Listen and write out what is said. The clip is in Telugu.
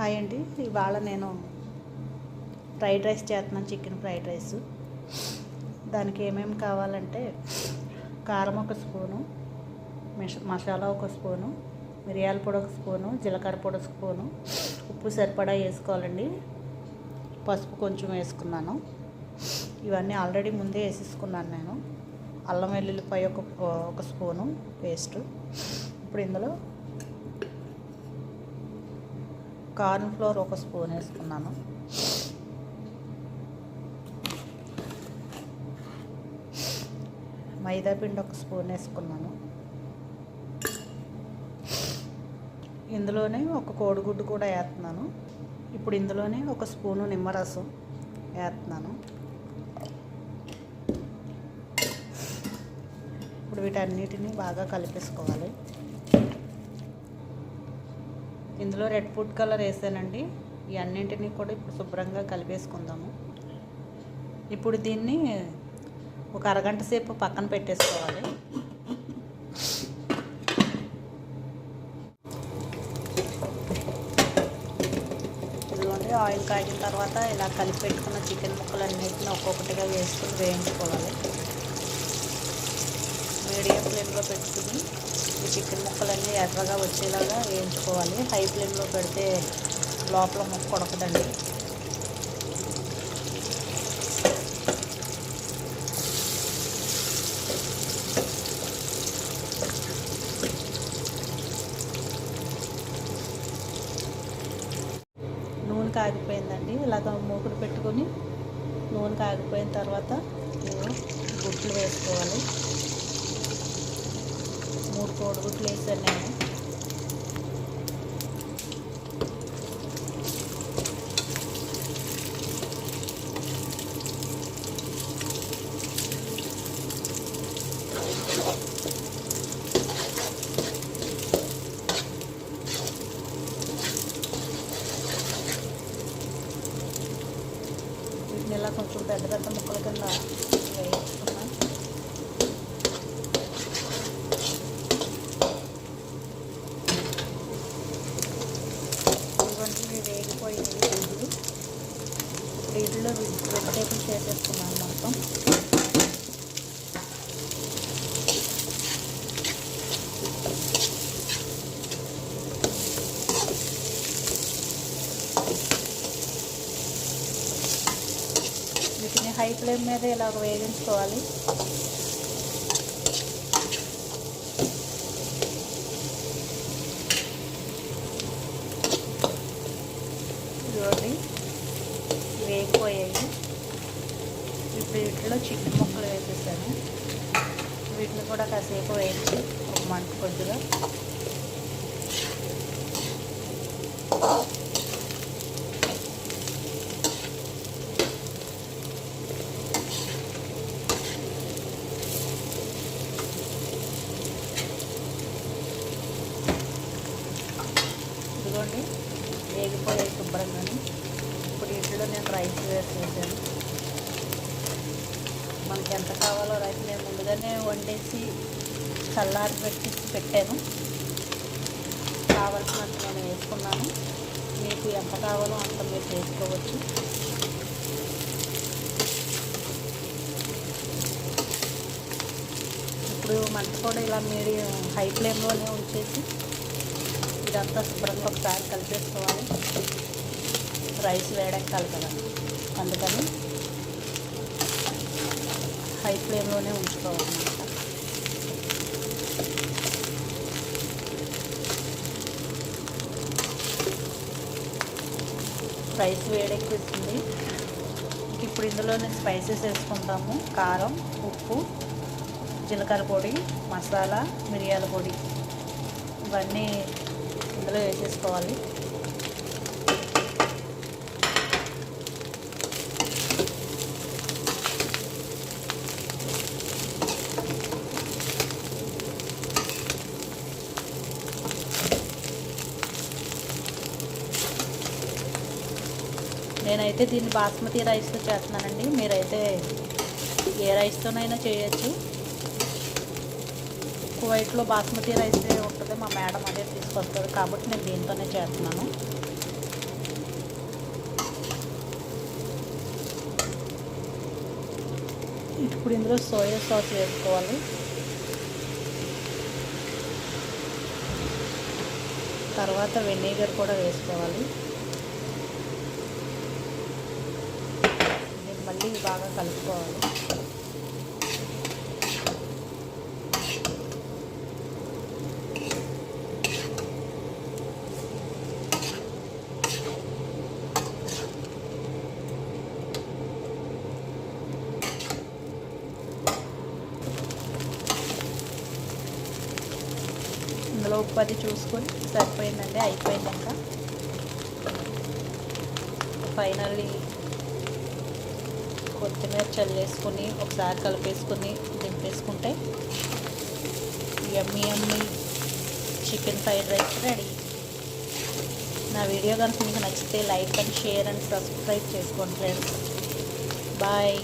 హాయ్ అండి. ఇవాళ నేను ఫ్రైడ్ రైస్ చేస్తున్నాను చికెన్ ఫ్రైడ్ రైస్. దానికి ఏమేమి కావాలంటే కారం ఒక స్పూను మిష- మసాలా ఒక స్పూను మిరియాల పొడి ఒక స్పూను జీలకర్ర పొడి ఒక స్పూను. ఉప్పు సరిపడా వేసుకోవాలండి. పసుపు కొంచెం వేసుకున్నాను. ఇవన్నీ ఆల్రెడీ ముందే వేసేసుకున్నాను నేను. అల్లం వెల్లుల్లిపాయ ఒక ఒక స్పూను పేస్ట్. ఇప్పుడు ఇందులో కార్న్ ఫ్లోర్ ఒక స్పూన్ వేసుకున్నాను. మైదా పిండి ఒక స్పూన్ వేసుకున్నాను. ఇందులోనే ఒక కోడిగుడ్డు కూడా వేస్తున్నాను. ఇప్పుడు ఇందులోనే ఒక స్పూను నిమ్మరసం వేస్తున్నాను. ఇప్పుడు వీటన్నిటిని బాగా కలిపేసుకోవాలి. ఇందులో రెడ్ ఫుడ్ కలర్ వేసానండి. ఈ అన్నింటినీ కూడా ఇప్పుడు శుభ్రంగా కలిపేసుకుందాము. ఇప్పుడు దీన్ని ఒక అరగంట సేపు పక్కన పెట్టేసుకోవాలి. ఇదిగోండి ఆయిల్ కాగిన తర్వాత ఇలా కలిపి పెట్టుకున్న చికెన్ ముక్కలన్నిటిని ఒక్కొక్కటిగా వేసుకుని వేయించుకోవాలి. మీడియం ఫ్లేమ్లో పెట్టుకుని ఈ చికెన్ ముక్కలన్నీ ఎర్రగా వచ్చేలాగా వేయించుకోవాలి. హై ఫ్లేమ్లో పెడితే లోపల ముక్క ఉడకదండి నూనె కాగిపోయిందండి. ఇలాగ మూకుడు పెట్టుకొని నూనె కాగిపోయిన తర్వాత నేను గుట్లు వేసుకోవాలి. మూడు కోడిగుడ్లు వేసాను నేను వీటిని ఇలా కొంచెం పెద్ద పెద్ద ముక్కల కింద వేయించుకున్నాను ఇవన్నీ వేగిపోయింది గుడ్లు వీటిలో వెజిటేబుల్ చేసేసుకున్నాను మొత్తం. వీటిని హై ఫ్లేమ్ మీద ఇలాగ వేగించుకోవాలి ఇదిగోండి వేగిపోయాయి దాంట్లో చికెన్ ముక్కలు వేసేసాను. వీటిని కూడా కాసేపు వేయించి ఒక మంట కొద్దిగా. ఇదిగోండి వేగిపోయాయి శుభ్రంగాని. ఇప్పుడు వీటిలో నేను రైస్ వేసేసాను. మనకి ఎంత కావాలో రైస్ నేను ముందుగానే వండేసి చల్లారి పెట్టి పెట్టాను. కావాల్సినంత నేను వేసుకున్నాను. మీకు ఎంత కావాలో అంత మీరు చేసుకోవచ్చు ఇప్పుడు మంట కూడా ఇలా మీడియం హై ఫ్లేమ్లోనే ఉంచేసి ఇదంతా శుభ్రంగా ఒకసారి కలిపేసుకోవాలి. రైస్ వేడెక్కాలి కదా అందుకని హై ఫ్లేమ్లోనే ఉంచుకోవాలన్నమాట రైస్ వేడెక్కిస్తుంది ఇప్పుడు ఇందులోనే స్పైసెస్ వేసుకుంటాము. కారం ఉప్పు జీలకర్ర పొడి మసాలా మిరియాల పొడి. ఇవన్నీ ఇందులో వేసేసుకోవాలి. నేనైతే దీన్ని బాస్మతి రైస్తో చేస్తున్నానండి. మీరైతే ఏ రైస్తోనైనా చేయొచ్చు. కువైట్లో బాస్మతి రైస్ ఉంటుంది. మా మేడం అదే తీసుకొస్తుంది కాబట్టి నేను దీంతోనే చేస్తున్నాను. ఇప్పుడు ఇందులో సోయా సాస్ వేసుకోవాలి. తర్వాత వెనిగర్ కూడా వేసుకోవాలి. మళ్ళీ బాగా కలుపుకోవాలి. ఇందులో ఉప్పు అది చూసుకొని సరిపోయిందండి అయిపోయిందాక ఫైనల్లీ కొత్తిమీర చల్లేసుకుని ఒకసారి కలిపేసుకొని దింపేసుకుంటే yummy yummy chicken fried rice ready నా వీడియో కనుక మీకు నచ్చితే like and share and subscribe చేసుకోండి ఫ్రెండ్స్. బాయ్.